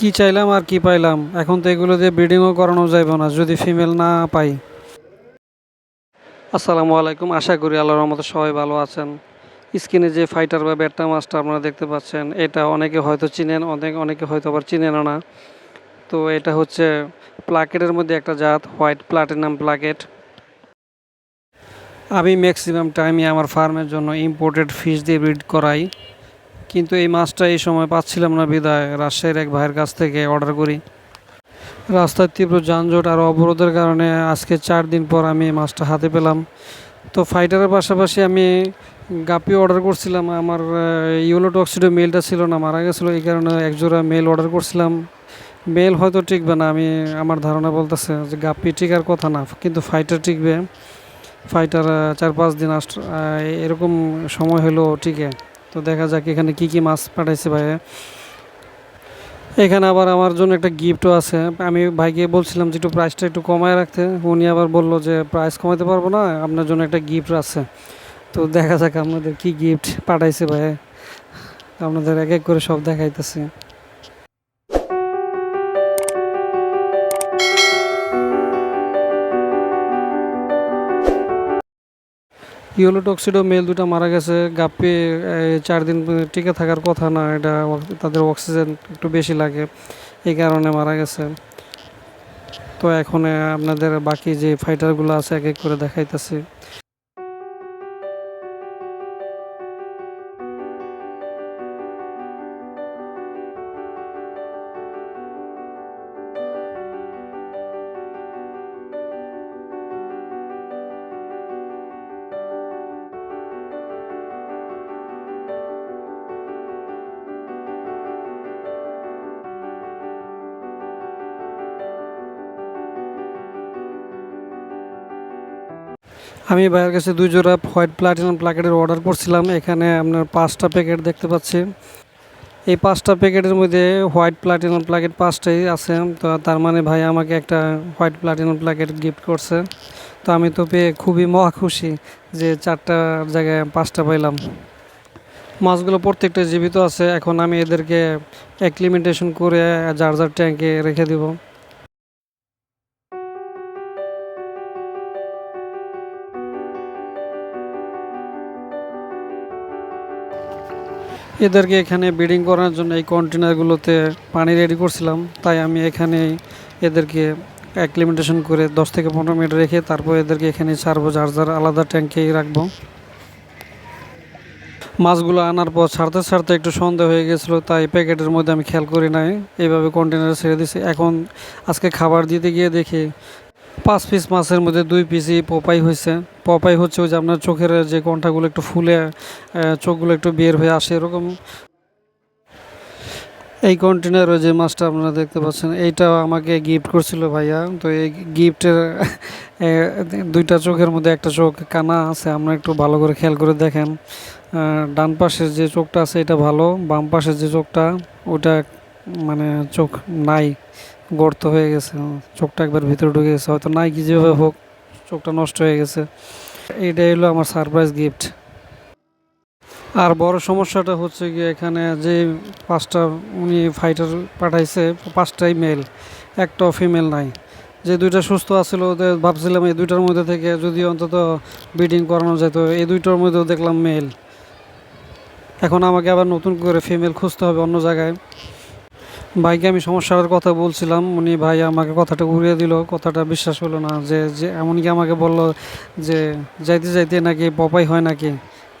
কি চাইলাম আর কি পাইলাম? এখন তো এগুলো দিয়ে ব্রিডিংও করানো যাবে না, যদি ফিমেল না পাই। আসসালামু আলাইকুম, আশা করি আল্লাহর রহমতে সবাই ভালো আছেন। স্ক্রিনে যে ফাইটার বা ব্যাটটা মাছটা আপনারা দেখতে পাচ্ছেন, এটা অনেকে হয়তো চিনেন, অনেক, অনেকে হয়তো আবার চিনেন না। তো এটা হচ্ছে প্লাকেটের মধ্যে একটা জাত হোয়াইট প্লাটিনাম প্লাকেট আমি ম্যাক্সিমাম টাইমে আমার ফার্মের জন্য ইম্পোর্টেড ফিশ দিয়ে ব্রিড করাই। কিন্তু এই মাছটা এই সময় পাচ্ছিলাম না বিদায়। রাজশাহীর এক ভাইয়ের কাছ থেকে অর্ডার করি। রাস্তার তীব্র যানজট আর অবরোধের কারণে আজকে চার দিন পর আমি মাছটা হাতে পেলাম। তো ফাইটারের পাশাপাশি আমি গাপি অর্ডার করছিলাম। আমার ইউলো টক্সিডো মেলটা ছিল না, মারা গেছিল। এই কারণে একজোড়া মেল অর্ডার করছিলাম। মেল হয়তো টিকবে না, আমি, আমার ধারণা বলতেছে যে গাপ্পি টিকার কথা না, কিন্তু ফাইটার টিকবে। ফাইটার চার পাঁচ দিন আস এরকম সময় হলো টিকে। তো দেখা যাক এখানে কি কি মাছ পাঠাইছে ভাই এখানে আবার আমার জন্য একটা গিফটও আছে। আমি ভাইকে বলছিলাম যে একটু প্রাইসটা একটু কমায় রাখতে। উনি আবার বলল যে প্রাইস কমাতে পারব না, আপনার জন্য একটা গিফট আছে। তো দেখা যাক আপনাদের কি গিফট পাঠাইছে ভাই আপনাদের এক এক করে সব দেখাইতেছে। ইয়েলো টক্সিডো মেল দুটো মারা গেছে। গাপ্পি চার দিন টিকে থাকার কথা না, এটা তাদের অক্সিজেন একটু বেশি লাগে, এই কারণে মারা গেছে। তো এখন আপনাদের বাকি যে ফাইটারগুলো আছে, এক এক করে দেখাইতেছি। আমি ভাইয়ের কাছে দুই জোড়া হোয়াইট প্লাটিনাম প্লাকেটের অর্ডার করছিলাম। এখানে আপনার পাঁচটা প্যাকেট দেখতে পাচ্ছি। এই পাঁচটা প্যাকেটের মধ্যে হোয়াইট প্লাটিনাম প্লাকেট পাঁচটাই আছে। তো তার মানে ভাই আমাকে একটা হোয়াইট প্লাটিনাম প্লাকেট গিফট করছে। তো আমি তো পেয়ে খুবই মহা খুশি যে চারটার জায়গায় পাঁচটা পাইলাম। মাছগুলো প্রত্যেকটা জীবিত আছে। এখন আমি এদেরকে অ্যাক্লিমেন্টেশন করে যার যার ট্যাঙ্কে রেখে দিব। এদেরকে এখানে ব্রিডিং করার জন্য এই কন্টেনারগুলোতে পানি রেডি করছিলাম। তাই আমি এখানে এদেরকে অ্যাক্লিমেন্টেশন করে দশ থেকে পনেরো মিনিট রেখে তারপর এদেরকে এখানে ছাড়বো, যার যার আলাদা ট্যাঙ্কেই রাখব। মাছগুলো আনার পর ছাড়তে ছাড়তে একটু সন্দেহ হয়ে গেছিল, তাই প্যাকেটের মধ্যে আমি খেয়াল করি নাই। এইভাবে কন্টেনারে ছেড়ে দিছি। এখন আজকে খাবার দিতে গিয়ে দেখি পাঁচ পিস মাছের মধ্যে দুই পিসই পপাই হয়েছে। পপাই হচ্ছে ওই যে আপনার চোখের যে কণ্ঠাগুলো একটু ফুলে চোখগুলো একটু বের হয়ে আসে এরকম। এই কন্টেনার ওই যে মাছটা আপনারা দেখতে পাচ্ছেন, এইটা আমাকে গিফট করছিল ভাইয়া। তো এই গিফটের দুইটা চোখের মধ্যে একটা চোখ কানা আছে আপনারা একটু ভালো করে খেয়াল করে দেখেন। ডান পাশের যে চোখটা আছে এটা ভালো, বাম পাশের যে চোখটা, ওটা মানে চোখ নাই। গর্ত হয়ে গেছে, চোখটা একবার ভিতরে ঢুকে গেছে, হয়তো নাই কি যেভাবে হোক, চোখটা নষ্ট হয়ে গেছে। এইটাই হলো আমার সারপ্রাইজ গিফট আর বড় সমস্যাটা হচ্ছে কি এখানে যে পাঁচটা, উনি ফাইটার পাঠাইছে, পাঁচটাই মেল একটাও ফিমেল নাই। যে দুইটা সুস্থ আছিল, ওদের ভাবছিলাম এই দুইটার মধ্যে থেকে যদি অন্তত ব্রিডিং করানো যেত, এই দুইটার মধ্যেও দেখলাম মেল এখন আমাকে আবার নতুন করে ফিমেল খুঁজতে হবে অন্য জায়গায়। ভাইকে আমি সমস্যার কথা বলছিলাম। উনি ভাই আমাকে কথাটা উড়িয়ে দিল, কথাটা বিশ্বাস হলো না যে যে এমনকি আমাকে বলল যে, যাইতে যাইতে নাকি পপাই হয় নাকি?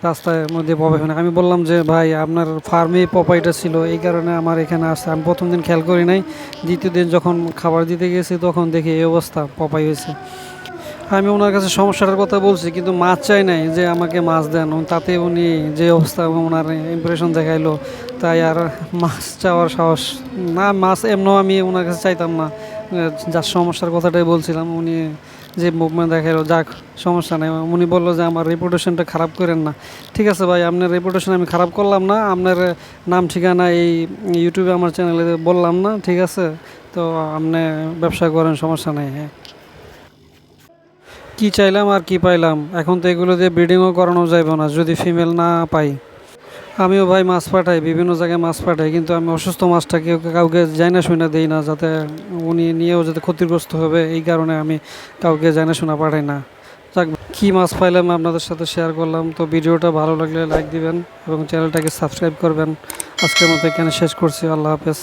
রাস্তার মধ্যে পপাই হয় না। আমি বললাম যে, ভাই, আপনার ফার্মে পপাইটা ছিল, এই কারণে আমার এখানে আসছে। আমি প্রথম দিন খেয়াল করি নাই। দ্বিতীয় দিন যখন খাবার দিতে গেছি, তখন দেখি এই অবস্থা পপাই হয়েছে। আমি ওনার কাছে সমস্যাটার কথা বলছি, কিন্তু মাছ চাই নাই যে, আমাকে মাছ দেন। তাতে উনি যে অবস্থা, ওনার ইমপ্রেশন দেখাইলো তাই আর মাছ চাওয়ার সাহস না, মাছ এমনও আমি ওনার কাছে চাইতাম না। যার সমস্যার কথাটাই বলছিলাম, উনি যে মুভমেন্ট দেখাইলো, যাক, সমস্যা নেই। উনি বলল যে, আমার রেপুটেশনটা খারাপ করেন না। ঠিক আছে ভাই, আপনার রেপুটেশন আমি খারাপ করলাম না, আপনার নাম, ঠিকানা এই ইউটিউবে আমার চ্যানেলে বললাম না, ঠিক আছে? তো আপনি ব্যবসা করেন, সমস্যা নেই হ্যাঁ। কী চাইলাম আর কি পাইলাম? এখন তো এগুলো দিয়ে ব্রিডিংও করানো যাবে না, যদি ফিমেল না পাই। আমিও ভাই মাছ পাঠাই, বিভিন্ন জায়গায় মাছ পাঠাই, কিন্তু আমি অসুস্থ মাছটা কেউ কাউকে জানা শুনে দিই না, যাতে উনি নিয়েও যাতে ক্ষতিগ্রস্ত হবে, এই কারণে আমি কাউকে যাই না শোনা পাঠাই না। যাক, কী মাছ পাইলাম আপনাদের সাথে শেয়ার করলাম, তো ভিডিওটা ভালো লাগলে লাইক দিবেন এবং চ্যানেলটাকে সাবস্ক্রাইব করবেন। আজকের মতো এখানে শেষ করছি, আল্লাহ হাফেজ।